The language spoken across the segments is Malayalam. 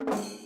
you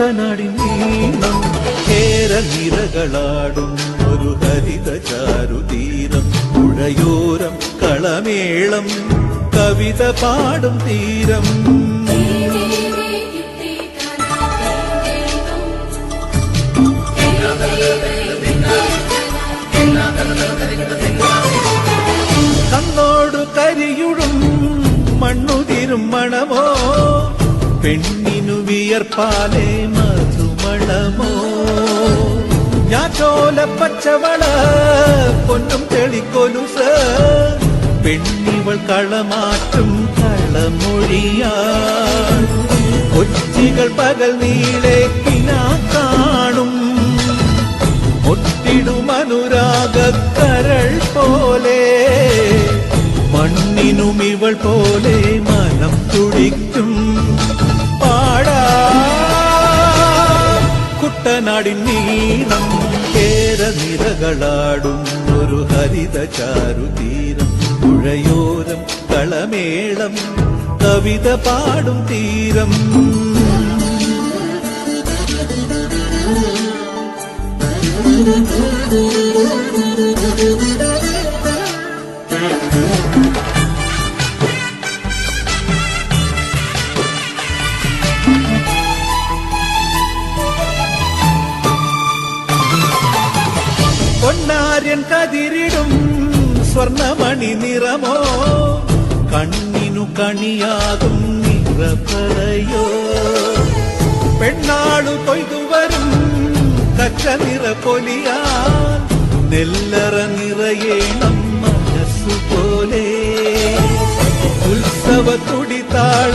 കുട്ടനാടിൻ നീണം കേരനിരകളാടും ഒരു ഹരിത ചാരുതീരം പുഴയോരം കളമേളം കവിത പാടും തീരം. കണ്ണോടു കരിയുടും മണ്ണുതിരും മണമോ? പെണ്ണിനു വിയർപ്പാലെ മധുമണമോ? ഞാൻ ചോല പച്ചവള പൊന്നും തെളിക്കൊലുസ് പെണ്ണിവൾ കളമാറ്റും കളമൊഴിയാ കൊച്ചികൾ പകൽ നീളെ കിനാ കാണും. ഒട്ടിടുമനുരാഗക്കരൾ പോലെ. മണ്ണിനും ഇവൾ പോലെ കുട്ടനാടിൻ നീളം കേരനിരകളാടും ഒരു ഹരിത ചാരുതീരം. പുഴയോരം കളമേളം കവിത പാടും തീരം. പൊന്നാര്യൻ കതിരിടും സ്വർണമണി നിറമോ? കണ്ണിനു കണിയാകും നിറപ്പറയോ പെണ്ണാളു കൊയ്തുവരും കച്ച നിറ പൊലിയാൽ നെല്ലറ നിറയേണം മനസ്സുപോലെ ഉത്സവ തുടിതാളത്തൊടിയേറ്റം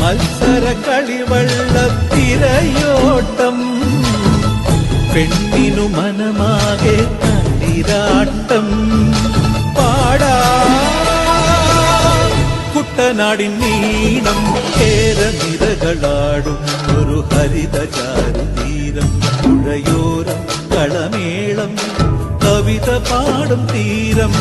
മത്സര കളിവള്ളത്തിരയോട്ടം പെണ്ണിനു മനമാകെ തളിരാട്ടം പാടാ കുട്ടനാടിൻ നീണം കേരനിരകളാടും ഒരു ഹരിത ചാരുതീരം പുഴയോരം കളമേളം കവിത പാടും തീരം